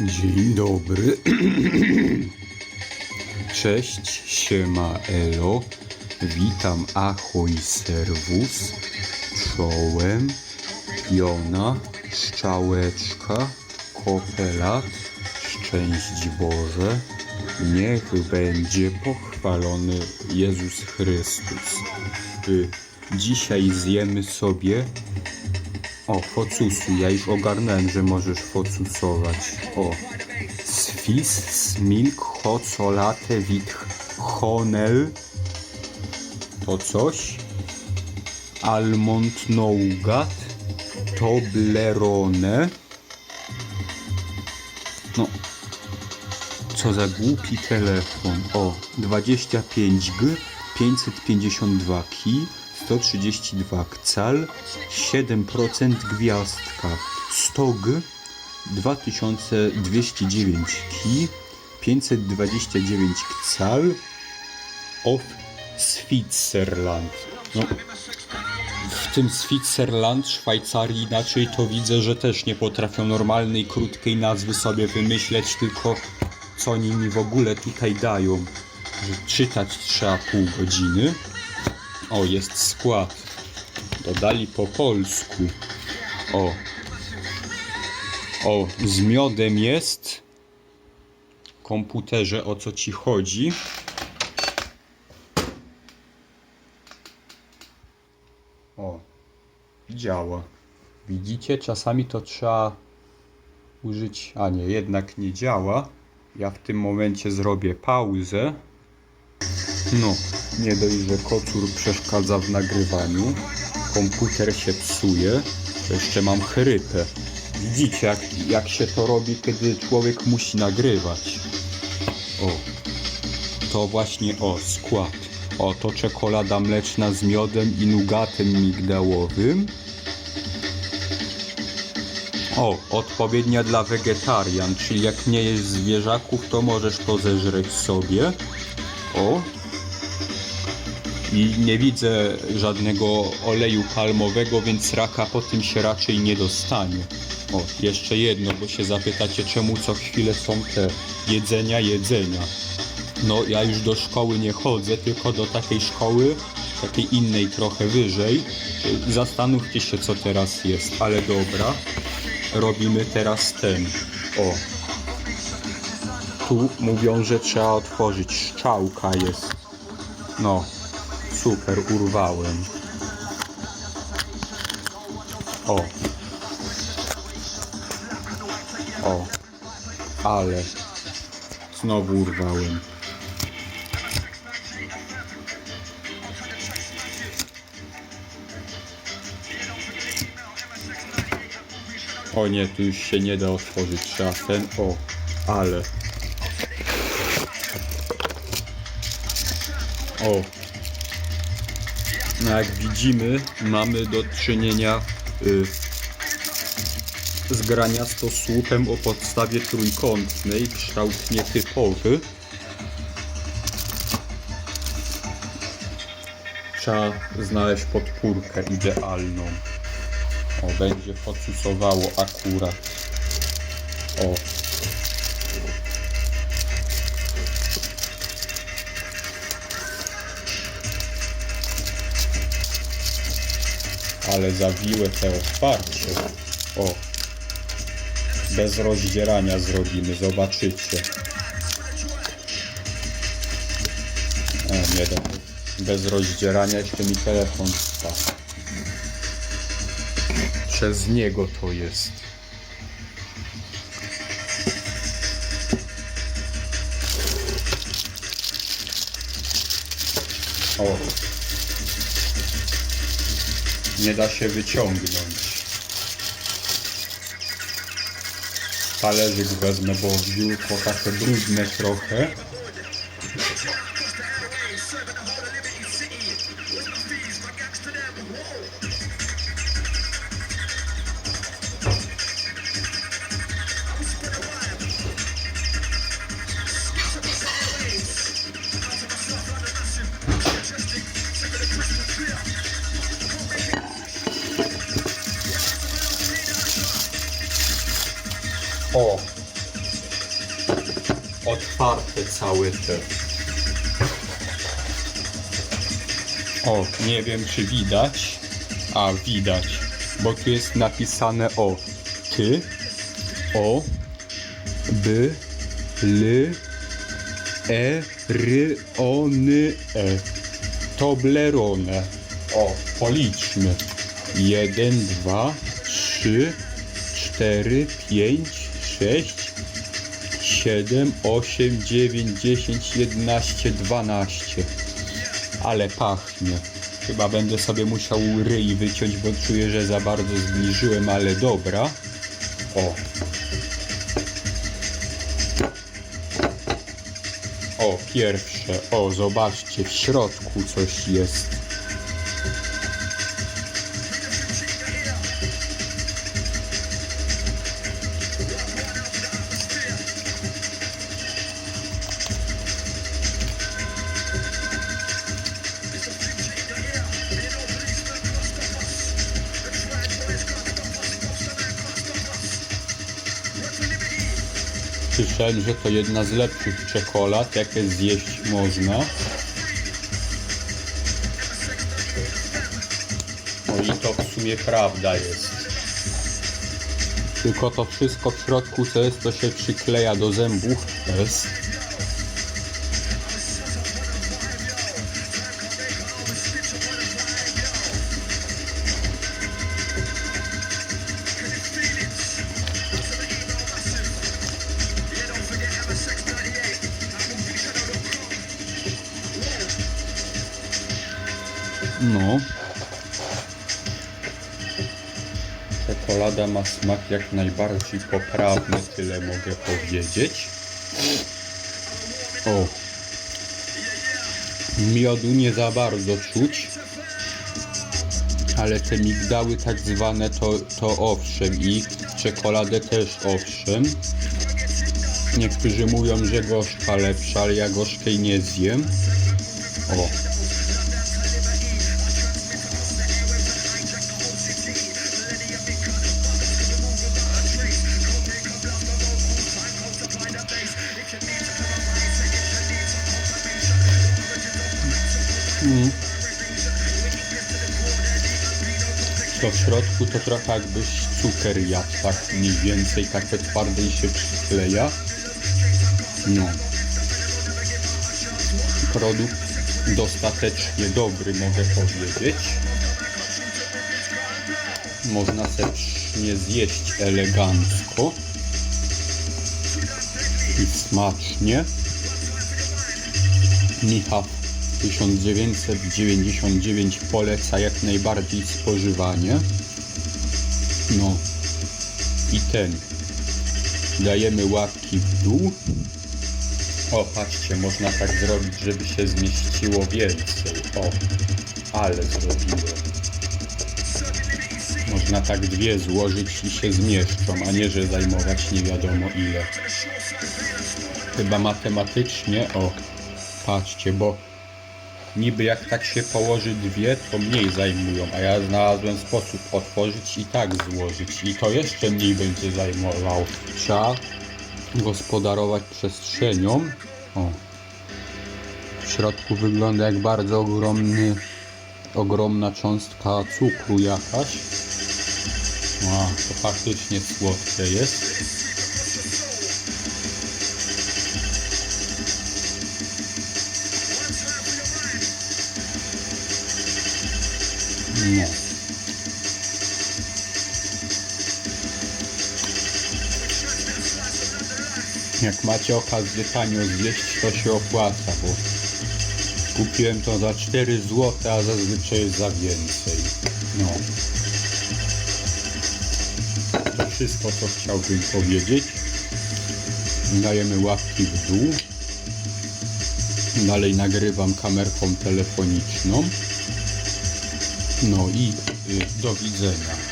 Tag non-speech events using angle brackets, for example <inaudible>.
Dzień dobry. <clears throat> Cześć, siema, elo. Witam, ahoj, serwus. Czołem, piona, szczałeczka, kopelat, szczęść Boże. Niech będzie pochwalony Jezus Chrystus. Y, Dzisiaj zjemy sobie o, focusu. Ja już ogarnąłem, że możesz focusować. O. Swiss Smilk Hocolate Wit Honel. To coś. Almond Nougat. Toblerone. No. Co za głupi telefon. O, 25G, 552 kij, 132 cal, 7% gwiazdka. 100G, 2209 kij, 529 cal, of Switzerland. No, w tym Switzerland, Szwajcarii inaczej to widzę, że też nie potrafią normalnej, krótkiej nazwy sobie wymyśleć, tylko co oni mi w ogóle tutaj dają. Że czytać trzeba pół godziny. O, jest skład. Dodali po polsku. O. O, z miodem jest. Komputerze, o co ci chodzi? O, działa. Widzicie, czasami to trzeba użyć. A nie, jednak nie działa. Ja w tym momencie zrobię pauzę. No, nie dość, że kocur przeszkadza w nagrywaniu. Komputer się psuje. To jeszcze mam chrypę. Widzicie, jak, jak się to robi, kiedy człowiek musi nagrywać. O, to właśnie, o, skład. O, to czekolada mleczna z miodem i nugatem migdałowym. O, odpowiednia dla wegetarian, czyli jak nie jest zwierzaków, to możesz to zeżreć sobie. O. I nie widzę żadnego oleju palmowego, więc raka po tym się raczej nie dostanie. O, jeszcze jedno, bo się zapytacie, czemu co chwilę są te jedzenia, jedzenia. No, ja już do szkoły nie chodzę, tylko do takiej szkoły, takiej innej trochę wyżej. Zastanówcie się, co teraz jest, ale dobra. Robimy teraz ten. O. Tu mówią, że trzeba otworzyć. Szczałka jest. No, super, urwałem. O. O. Ale. Znowu urwałem. O nie, tu już się nie da otworzyć. Trzeba ten. O, ale. O. No jak widzimy, mamy do czynienia y, z graniasto słupem o podstawie trójkątnej, kształt nietypowy. Trzeba znaleźć podpórkę idealną. O, będzie focusowało akurat. O. Ale zawiłe te otwarcie. O. Bez rozdzierania zrobimy, zobaczycie. O, nie da. Bez rozdzierania jeszcze mi telefon spadł. Przez niego to jest. O. Nie da się wyciągnąć. Talerzyk wezmę, bo biurko takie brudne trochę. Otwarte całe te. O, nie wiem czy widać. A, widać. Bo tu jest napisane o ty, o, b, l, e, ry, o, ny, e. Toblerone. O, policzmy. Jeden, dwa, trzy, cztery, pięć, sześć, siedem, osiem, dziewięć, dziesięć, jedenaście, dwanaście. Ale pachnie. Chyba będę sobie musiał ryj wyciąć, bo czuję, że za bardzo zbliżyłem, ale dobra. O. O, pierwsze. O, zobaczcie, w środku coś jest. Słyszałem, że to jedna z lepszych czekolad, jakie zjeść można. No i to w sumie prawda jest. Tylko to wszystko w środku, co jest, to się przykleja do zębów. Jest. No. Czekolada ma smak jak najbardziej poprawny, tyle mogę powiedzieć. O. Miodu nie za bardzo czuć. Ale te migdały tak zwane to, to owszem i czekoladę też owszem. Niektórzy mówią, że gorzka lepsza, ale ja gorzkiej nie zjem. O. To w środku to trochę jakbyś cukier jadł, tak mniej więcej, takie twarde się przykleja. No. Produkt dostatecznie dobry, mogę powiedzieć. Można nie zjeść elegancko i smacznie. Michał 1999 poleca jak najbardziej spożywanie. No i ten. Dajemy łapki w dół. O, patrzcie, można tak zrobić, żeby się zmieściło więcej. O, ale zrobiłem. Można tak dwie złożyć i się zmieszczą, a nie, że zajmować nie wiadomo ile. Chyba matematycznie, o, patrzcie, bo niby jak tak się położy dwie, to mniej zajmują, a ja znalazłem sposób otworzyć i tak złożyć i to jeszcze mniej będzie zajmował. Trzeba gospodarować przestrzenią. O. W środku wygląda jak bardzo ogromny, ogromna cząstka cukru jakaś. A, to faktycznie słodkie jest. Jak macie okazję tanio zjeść, to się opłaca, bo kupiłem to za 4 zł, a zazwyczaj jest za więcej. No. To wszystko, co chciałbym powiedzieć. Dajemy łapki w dół. Dalej nagrywam kamerką telefoniczną. No i y, do widzenia.